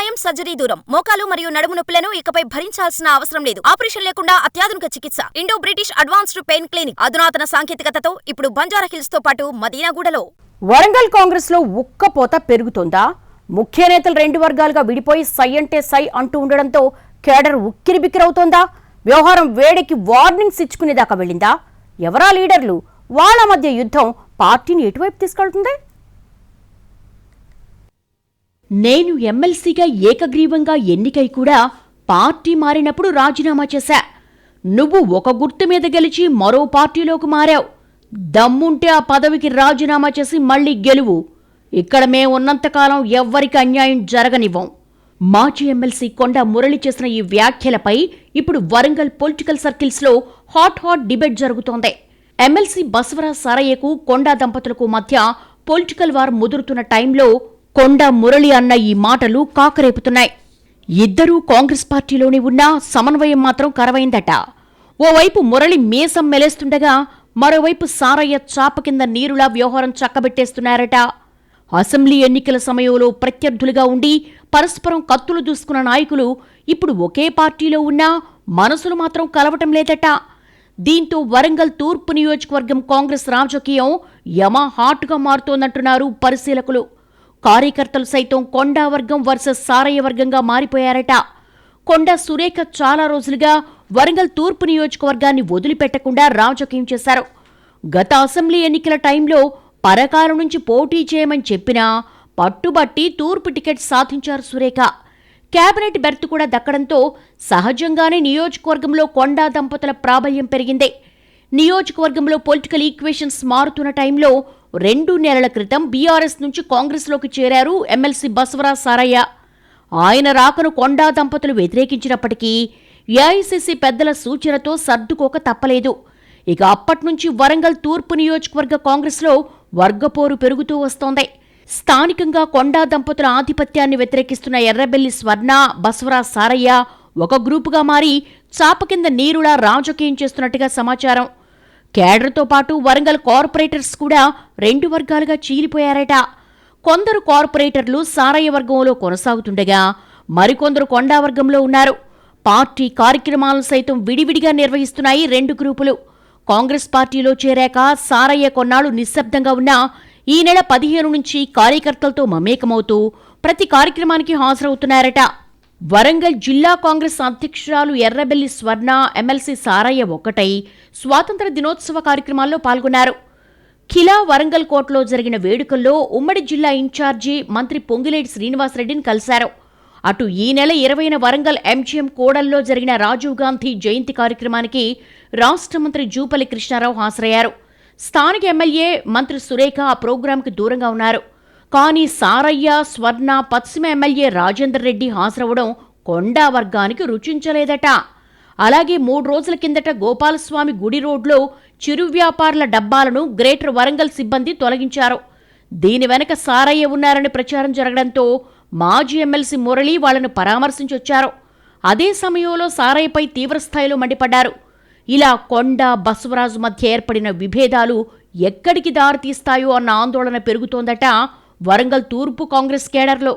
గాయం సర్జరీ దూరం. మోకాలు మరియు నడుము నొప్పులను ఇకపై భరించాల్సిన అవసరం లేదు. ఆపరేషన్ లేకుండా అత్యాధునిక చికిత్స. Indo British advanced pain clinic. అధునాతన సాంకేతికతతో ఇప్పుడు బంజారా హిల్స్తో పాటు మదీనాగూడలో. వరంగల్ కాంగ్రెస్లో ఉక్కపోత పెరుగుతోందా? ముఖ్య నేతలు రెండు వర్గాలుగా విడిపోయి సై అంటే సై అంటూ ఉండడంతో కేడర్ ఉక్కిరి బిక్కిరవుతోందా? వ్యవహారం వేడికి వార్నింగ్స్ ఇచ్చుకునేదాకా వెళ్ళిందా? ఎవరా లీడర్లు? వాళ్ళ మధ్య యుద్ధం పార్టీని ఎటువైపు తీసుకెళ్తుంది? నేను ఎమ్మెల్సీగా ఏకగ్రీవంగా ఎన్నికై కూడా పార్టీ మారినప్పుడు రాజీనామా చేశా. నువ్వు ఒక గుర్తు మీద గెలిచి మరో పార్టీలోకి మారావు. దమ్ముంటే ఆ పదవికి రాజీనామా చేసి మళ్ళీ గెలువు. ఇక్కడ మేము ఉన్నంతకాలం ఎవ్వరికి అన్యాయం జరగనివ్వం. మాజీ ఎమ్మెల్సీ కొండ మురళి చేసిన ఈ వ్యాఖ్యలపై ఇప్పుడు వరంగల్ పొలిటికల్ సర్కిల్స్లో హాట్ హాట్ డిబేట్ జరుగుతోంది. ఎమ్మెల్సీ బసవరాజ్ సారయ్యకు కొండా దంపతులకు మధ్య పొలిటికల్ వార్ ముదురుతున్న టైంలో కొండ మురళి అన్న ఈ మాటలు కాకరేపుతున్నాయి. ఇద్దరూ కాంగ్రెస్ పార్టీలోనే ఉన్నా సమన్వయం మాత్రం కరవైందట. ఓవైపు మురళి మీసం మెలేస్తుండగా మరోవైపు సారయ్య చాప కింద నీరులా వ్యవహారం చక్కబెట్టేస్తున్నారట. అసెంబ్లీ ఎన్నికల సమయంలో ప్రత్యర్థులుగా ఉండి పరస్పరం కత్తులు దూసుకున్న నాయకులు ఇప్పుడు ఒకే పార్టీలో ఉన్నా మనసులు మాత్రం కలవటం లేదట. దీంతో వరంగల్ తూర్పు నియోజకవర్గం కాంగ్రెస్ రాజకీయం యమా హాట్గా మారుతోందంటున్నారు పరిశీలకులు. కార్యకర్తలు సైతం కొండా వర్గం వర్సెస్ సారయ్య వర్గంగా మారిపోయారట. కొండ సురేఖ చాలా రోజులుగా వరంగల్ తూర్పు నియోజకవర్గాన్ని వదిలిపెట్టకుండా రాజకీయం చేశారు. గత అసెంబ్లీ ఎన్నికల టైంలో పరకాల నుంచి పోటీ చేయమని చెప్పినా పట్టుబట్టి తూర్పు టికెట్ సాధించారు సురేఖ. కేబినెట్ బెర్త్ కూడా దక్కడంతో సహజంగానే నియోజకవర్గంలో కొండా దంపతుల ప్రాబల్యం పెరిగింది. నియోజకవర్గంలో పొలిటికల్ ఈక్వేషన్స్ మారుతున్న టైంలో రెండు నెలల క్రితం బీఆర్ఎస్ నుంచి కాంగ్రెస్లోకి చేరారు ఎమ్మెల్సీ బసవరాజ్ సారయ్య. ఆయన రాకను కొండా దంపతులు వ్యతిరేకించినప్పటికీ ఏఐసిసి పెద్దల సూచనతో సర్దుకోక తప్పలేదు. ఇక అప్పట్నుంచి వరంగల్ తూర్పు నియోజకవర్గ కాంగ్రెస్లో వర్గపోరు పెరుగుతూ వస్తోంది. స్థానికంగా కొండా దంపతుల ఆధిపత్యాన్ని వ్యతిరేకిస్తున్న ఎర్రబెల్లి స్వర్ణ బసవరాజ్ సారయ్య ఒక గ్రూపుగా మారి చాప కింద నీరులా రాజకీయం చేస్తున్నట్టుగా సమాచారం. కేడర్తో పాటు వరంగల్ కార్పొరేటర్స్ కూడా రెండు వర్గాలుగా చీలిపోయారట. కొందరు కార్పొరేటర్లు సారయ్య వర్గంలో కొనసాగుతుండగా మరికొందరు కొండా వర్గంలో ఉన్నారు. పార్టీ కార్యక్రమాలను సైతం విడివిడిగా నిర్వహిస్తున్నాయి రెండు గ్రూపులు. కాంగ్రెస్ పార్టీలో చేరాక సారయ్య కొన్నాళ్ళు నిశ్శబ్దంగా ఉన్నా ఈ నెల పదిహేను నుంచి కార్యకర్తలతో మమేకమవుతూ ప్రతి కార్యక్రమానికి హాజరవుతున్నారట. వరంగల్ జిల్లా కాంగ్రెస్ అధ్యక్షురాలు ఎర్రబెల్లి స్వర్ణ ఎమ్మెల్సీ సారయ్య ఒక్కటై స్వాతంత్ర దినోత్సవ కార్యక్రమాల్లో పాల్గొన్నారు. ఖిలా వరంగల్ కోటలో జరిగిన వేడుకల్లో ఉమ్మడి జిల్లా ఇన్ఛార్జి మంత్రి పొంగిలేటి శ్రీనివాసరెడ్డిని కలిశారు. అటు ఈ నెల ఇరవైన వరంగల్ ఎంజీఎం కోడల్లో జరిగిన రాజీవ్ గాంధీ జయంతి కార్యక్రమానికి రాష్ట్ర మంత్రి జూపల్లి కృష్ణారావు హాజరయ్యారు. స్థానిక ఎమ్మెల్యే మంత్రి సురేఖ ఆ ప్రోగ్రాంకి దూరంగా ఉన్నారు. కానీ సారయ్య స్వర్ణ పశ్చిమ ఎమ్మెల్యే రాజేందర్ రెడ్డి హాజరవడం కొండా వర్గానికి రుచించలేదట. అలాగే మూడు రోజుల కిందట గోపాలస్వామి గుడి రోడ్లో చిరు వ్యాపారుల డబ్బాలను గ్రేటర్ వరంగల్ సిబ్బంది తొలగించారు. దీని వెనక సారయ్య ఉన్నారని ప్రచారం జరగడంతో మాజీ ఎమ్మెల్సీ మురళి వాళ్ళను పరామర్శించొచ్చారు అదే సమయంలో సారయ్యపై తీవ్రస్థాయిలో మండిపడ్డారు. ఇలా కొండ బసవరాజు మధ్య ఏర్పడిన విభేదాలు ఎక్కడికి దారితీస్తాయో అన్న ఆందోళన పెరుగుతోందట వరంగల్ తూర్పు కాంగ్రెస్ కేడర్లో